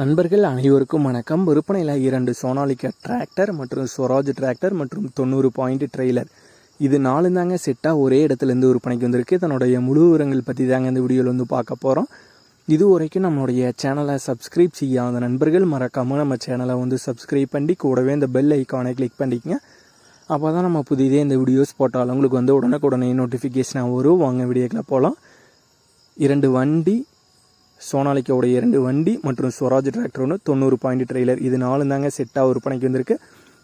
நண்பர்கள் அனைவருக்கும் வணக்கம். விற்பனையில் இரண்டு சோனாலிக்கா டிராக்டர் மற்றும் ஸ்வராஜ் டிராக்டர் மற்றும் தொண்ணூறு பாயிண்ட் ட்ரெய்லர். இது நாலு தாங்க செட்டாக ஒரே இடத்துலேருந்து விற்பனைக்கு வந்திருக்கு. தன்னுடைய முழு விவரங்கள் பற்றி தாங்க இந்த வீடியோவில் வந்து பார்க்க போகிறோம் இது வரைக்கும் நம்மளுடைய சேனலை சப்ஸ்கிரைப் செய்யாத நண்பர்கள் மறக்காமல் நம்ம சேனலை வந்து சப்ஸ்கிரைப் பண்ணி கூடவே இந்த பெல் ஐக்கானை கிளிக் பண்ணிக்கங்க. அப்போ தான் நம்ம புதிதே இந்த வீடியோஸ் போட்டாலும் உங்களுக்கு வந்து உடனுக்குடனே நோட்டிஃபிகேஷனாக வரும். வாங்க வீடியோக்கில் போகலாம் இரண்டு வண்டி சோனாலிக்காவுடைய இரண்டு வண்டி மற்றும் ஸ்வராஜ் டிராக்டர் ஒன்று தொண்ணூறு பாயிண்ட் ட்ரெய்லர். இது நாலு தாங்க செட்டாக விற்பனைக்கு வந்திருக்கு.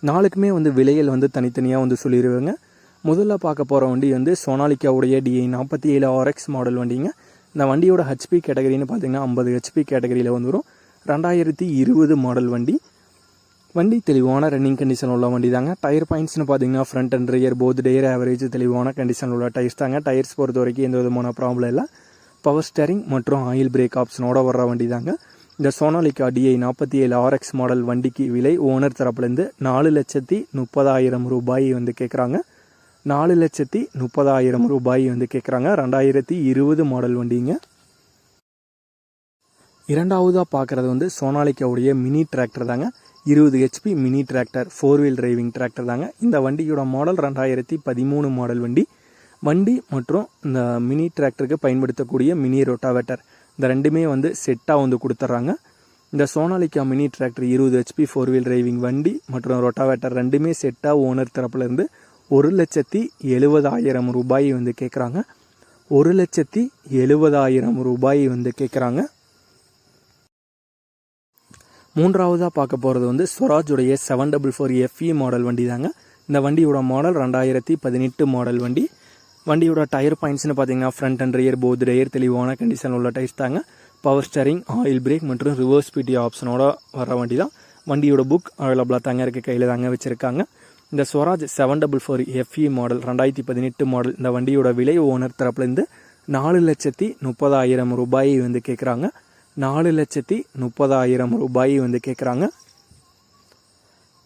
நாளுக்குமே வந்து விலைகள் வந்து தனித்தனியாக வந்து சொல்லிடுவாங்க முதல்ல பார்க்க போகிற வண்டி வந்து சோனாலிக்காவுடைய டிஐ நாற்பத்தி ஏழு ஆர்எக்ஸ் மாடல் வண்டிங்க. இந்த வண்டியோட ஹெச்பி கேட்டகரின்னு பார்த்தீங்கன்னா ஐம்பது ஹெச்பி கேட்டகரியில் வந்து வரும். ரெண்டாயிரத்தி இருபது மாடல் வண்டி. வண்டி தெளிவான ரன்னிங் கண்டிஷன் உள்ள வண்டி தாங்க டயர் பாயிண்ட்ஸ்னு பார்த்தீங்கன்னா front and rear both tyre average தெளிவான கண்டிஷன் உள்ள டயர்ஸ் தாங்க. டயர்ஸ் பொறுத்த வரைக்கும் எந்த விதமான ப்ராப்ளம் இல்லை. பவர் ஸ்டேரிங் மற்றும் ஆயில் பிரேக் ஆப்ஷனோட வர்ற வண்டி தாங்க இந்த சோனாலிகா டிஐ நாற்பத்தி ஏழு ஆர்எக்ஸ் மாடல் வண்டிக்கு விலை ஓனர் தரப்புலேருந்து நாலு லட்சத்தி முப்பதாயிரம் ரூபாய் வந்து கேட்குறாங்க நாலு லட்சத்தி முப்பதாயிரம் ரூபாய் வந்து கேட்குறாங்க ரெண்டாயிரத்தி இருபது மாடல் வண்டிங்க. இரண்டாவதாக பார்க்குறது வந்து சோனாலிக்காவுடைய மினி டிராக்டர் தாங்க. இருபது HP mini tractor four wheel driving tractor தாங்க. இந்த வண்டியோட மாடல் ரெண்டாயிரத்தி பதிமூணு மாடல் வண்டி. வண்டி மற்றும் இந்த மினி டிராக்டருக்கு பயன்படுத்தக்கூடிய மினி ரொட்டாவேட்டர். இந்த ரெண்டுமே வந்து செட்டாக வந்து கொடுத்துட்றாங்க இந்த சோனாலிக்கா மினி டிராக்டர் இருபது ஹெச்பி ஃபோர் வீல் டிரைவிங் வண்டி மற்றும் ரொட்டாவேட்டர் ரெண்டுமே செட்டாக ஓனர் தரப்புலேருந்து ஒரு லட்சத்தி எழுபதாயிரம் ரூபாய் வந்து கேட்குறாங்க ஒரு லட்சத்தி எழுபதாயிரம் ரூபாய் வந்து கேட்குறாங்க மூன்றாவதாக பார்க்க போகிறது வந்து ஸ்வராஜுடைய seven double four FE model வண்டி தாங்க இந்த வண்டியோட மாடல் ரெண்டாயிரத்தி பதினெட்டு மாடல் வண்டி. வண்டியோட டயர் பாயிண்ட்ஸ்னு பார்த்தீங்கன்னா front and rear both tyre தெளிவான கண்டிஷன் உள்ள டயர்ஸ் தாங்க. பவர் ஸ்டரிங் ஆயில் பிரேக் மற்றும் ரிவர்ஸ் பிடி ஆப்ஷனோட வர வண்டி தான் வண்டியோட புக் அவைலபிளாக தாங்க இருக்க கையில் தாங்க வச்சுருக்காங்க. இந்த Swaraj seven double four FE model ரெண்டாயிரத்தி பதினெட்டு மாடல் இந்த வண்டியோட விலை ஓனர் தரப்புலேருந்து நாலு லட்சத்தி முப்பதாயிரம் ரூபாய் வந்து கேட்குறாங்க நாலு லட்சத்தி முப்பதாயிரம் ரூபாய் வந்து கேட்குறாங்க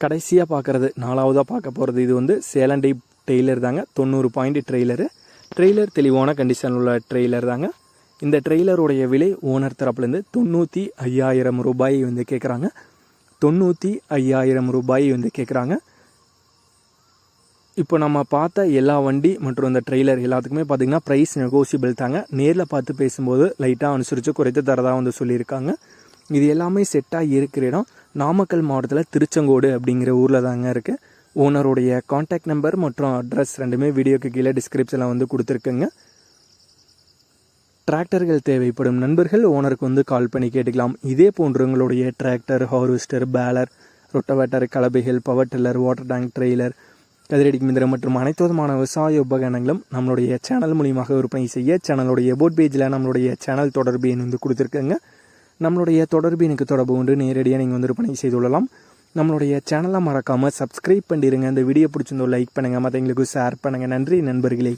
கடைசியாக பார்க்குறது நாலாவதாக பார்க்க போகிறது இது வந்து சேலண்டை டெய்லர் தாங்க. தொண்ணூறு பாயிண்ட் ட்ரெய்லரு. ட்ரெய்லர் தெளிவான கண்டிஷன் உள்ள ட்ரெய்லர் தாங்க. இந்த ட்ரெய்லருடைய விலை ஓனர் தரப்புலேருந்து தொண்ணூற்றி ஐயாயிரம் ரூபாய் வந்து கேட்குறாங்க தொண்ணூற்றி ஐயாயிரம் ரூபாய் வந்து கேட்குறாங்க இப்போ நம்ம பார்த்த எல்லா வண்டி மற்றும் இந்த ட்ரெய்லர் எல்லாத்துக்குமே பார்த்திங்கன்னா ப்ரைஸ் நெகோசியபிள் தாங்க. நேரில் பார்த்து பேசும்போது லைட்டாக அனுசரித்து குறைத்து தரதாக வந்து சொல்லியிருக்காங்க. இது எல்லாமே செட்டாக இருக்கிற இடம். நாமக்கல் மாவட்டத்தில் திருச்செங்கோடு அப்படிங்கிற ஊரில் தாங்க இருக்குது ஓனருடைய காண்டாக்ட் நம்பர் மற்றும் அட்ரஸ் ரெண்டுமே வீடியோக்கு கீழே டிஸ்கிரிப்ஷனில் வந்து கொடுத்துருக்குங்க. டிராக்டர்கள் தேவைப்படும் நண்பர்கள் ஓனருக்கு வந்து கால் பண்ணி கேட்டுக்கலாம். இதே போன்று உங்களுடைய tractor harvester baler rotavator கலபைகள் power tiller water tank trailer கதிரடி மிந்திரம் மற்றும் அனைத்து விதமான விவசாய உபகரணங்களும் நம்மளுடைய சேனல் மூலியமாக விற்பனை செய்ய சேனலுடைய போட் பேஜில் நம்மளுடைய சேனல் தொடர்பு எண் வந்து கொடுத்துருக்குங்க. நம்மளுடைய தொடர்பு எனக்கு தொடர்பு கொண்டு நேரடியாக நீங்கள் வந்து விற்பனை செய்து கொள்ளலாம். நம்மளுடைய சேனலை மறக்காமல் சப்ஸ்கிரைப் பண்ணிடுங்க இந்த வீடியோ பிடிச்சிருந்தோ லைக் பண்ணுங்கள் மற்றவங்களுக்கு ஷேர் பண்ணுங்கள் நன்றி நண்பர்களே.